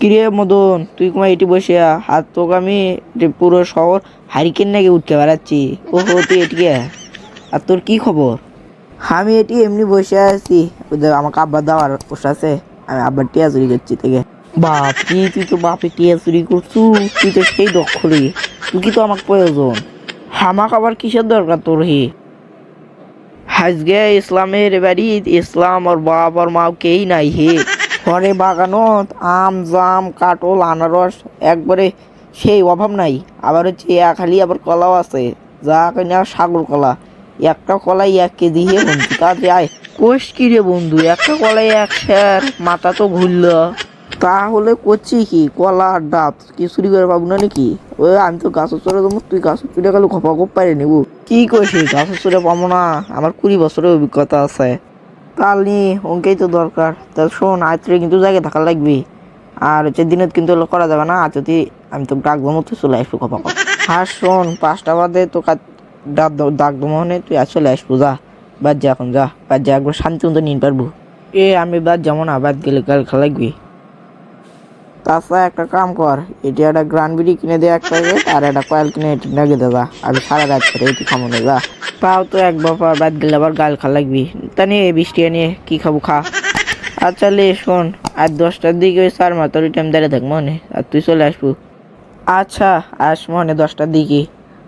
কিরে মদন, তুই কুমা এটি বসে হাত তোকে আমি পুরো শহর হারিকেন নাকি উঠতে বেড়াচ্ছি। ও হো তুই এটিকে আর তোর কি খবর? আমি এটি এমনি বসে আছি। আমাকে আব্বার দেওয়ার বসে আমি আব্বার টিয়া চুরি করছি থেকে বাপ কি তুই তো বাপে টিয়া চুরি করছু। তুই তো সেই দক্ষ রে তুই কি তো আমাকে প্রয়োজন? হামাক আবার কিসের দরকার তোর হে? হাজগে ইসলামের বাড়ি, ইসলাম আর বাপ আর মা কেই নাই হে? ঘরে বাগানত আম, জাম কাটল আনারস, একবারে সেই অভাব নাই। আবার হচ্ছে খালি আবার কলাও আছে। যা কিনা সাগর কলা। একটা কলাই এক কেজি হে বন্ধু। তা যায় কোষ কি রে বন্ধু? একটা কলাই এক স্যার মাথা তো ঘুরল। তাহলে করছি কি? কলা আর ডাব? কি চুরি করে পাবো না নাকি? ওই আমি তো গাছের চড়ে দেবো, তুই গাছের চুরে গেলে খপা খপ পারে নিব। কি কইছি গাছের চড়ে পাবো না? আমার কুড়ি বছরের অভিজ্ঞতা আছে। নি অঙ্কেই তো দরকার। তা শোন আয়ত্রে কিন্তু জায়গায় থাকা লাগবে। আর হচ্ছে দিনত কিন্তু করা যাবে না। যদি আমি তো ডাকবো মতো চলে আসব কপা আর শোন, পাঁচটা বাদে তো ডাকবো মনে তুই আর চলে আসব, যা। বাদ যা এখন, যা। বাদ যা, একবার শান্তি মতো নিন পারব। এ, আমি বাদ যাব না, বাদ গেলে কাল খেলা লাগবে। তাছাড়া একটা কাম কর, এটি একটা গ্রান বিড়ি কিনে দে একটা আর একটা কয়েল কিনে এটি নাগে দেবা আমি সারা রাত করে এটি খামো না তাও তো এক বাপা বাদ গেলে আবার গাল খা লাগবি। তা নিয়ে বৃষ্টি নিয়ে কি খাব খা। আচ্ছা লে, শোন আর দশটার দিকে ওই সার মাতার টাইম দাঁড়িয়ে থাক মনে, আর তুই চলে আসব। আচ্ছা আস মনে দশটার দিকে।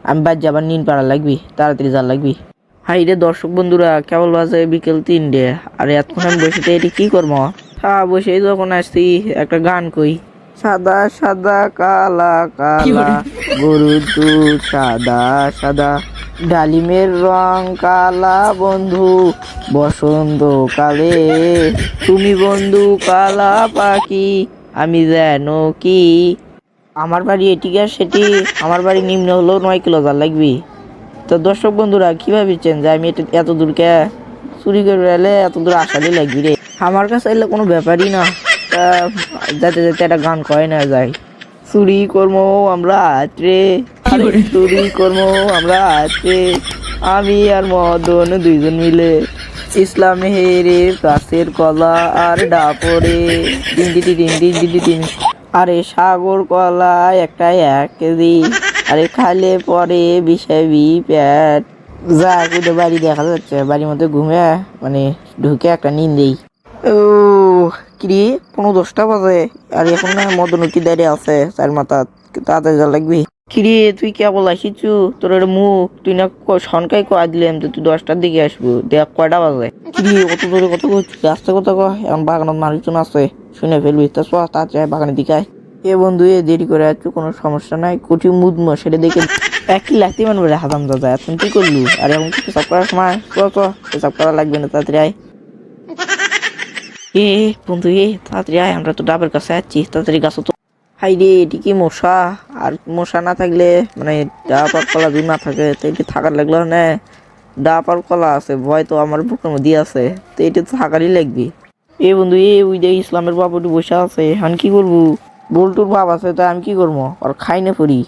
আমি বাদ যাবার নিন পাড়া লাগবি, তাড়াতাড়ি যা লাগবি। হাই রে দর্শক বন্ধুরা, কেবল বাজে বিকেল তিনটে। আর এতক্ষণ আমি বসে এটি কি করব? হ্যাঁ বসেই যখন আসছি, একটা গান কই। সাদা সাদা কালা কালা, গরু দুধ সাদা সাদা। ডালিমের রং কালা বন্ধু, বসন্ত কালে। তুমি বন্ধু কালা পাখি, আমি যেন কি? আমার বাড়ি এটিকে আর সেটি, আমার বাড়ি নিম্ন হলেও নয় কিলো জাল লাগবে। তো দর্শক বন্ধুরা কি ভাবছেন যে আমি এটা এত দূরকে চুরি করে এলে এত দূর আসারই লাগবে রে। আমার কাছে এলে কোনো ব্যাপারই না। তা যাতে যাতে একটা গান কয় না যায়। চুরি করব আমরা আত্রে চুরি করব আমরা আত্রে আমি আর মদন দুইজন মিলে ইসলাম হেরের গাছের কলা আর ডাপরে। তিন তিন তিন তিন আরে সাগর কলা একটা এক কেজি। আরে খালে পরে বিষাবি প্যাট যা বাড়ি দেখা যাচ্ছে। বাড়ির মধ্যে ঘুমে মানে ঢুকে একটা নিন্দেই ও কিরে পনেরো দশটা বাজে। আর এখন না মদনতি দাঁড়িয়ে আছে চার মাথা তাড়াতাড়ি যা লাগবি। কিরে তুই কেবল আসিছু তোর মুখ তুই না সনকাই কয়া দিলাম তো তুই দশটার দিকে আসব। দেখ কয়টা বাজে। কিরে কত দূরে কত করছিস আস্তে কথা কয়। এখন বাগানত মানুষজন আছে। শুনে ফেলবি। তা চ তা চাই বাগানের দিকে আয়। এ বন্ধু এ দেরি করে আছো কোনো সমস্যা নাই। কুটি মুদমো সেটা দেখে একই লাগতে মানে বলে হাজাম দাদা। এখন কি করলু? আর এখন কি পেশাব করার সময়? চ চ পেশাব করা লাগবে না তাড়াতাড়ি আয়। এ, বন্ধু, এ, তাড়াতাড়ি আয়, আমরা তো ডাবের কাছে আছি, তাড়াতাড়ি গাছ তো হাই রে, এটি কি মশা? আর মশা না থাকলে মানে ডাব আর কলা যদি না থাকে, তো এটি থাকার লাগল না। ডাব আর কলা আছে, ভয় তো আমার বুকের মধ্যে আছে, তো এটি তো থাকারই লাগবে। এ, বন্ধু, এ, ওই যে ইসলামের বাবুটি বসে আছে এখন কি করব? বল্টুর বাপ আছে, তা আমি কি করব? আর খাই না পড়ি।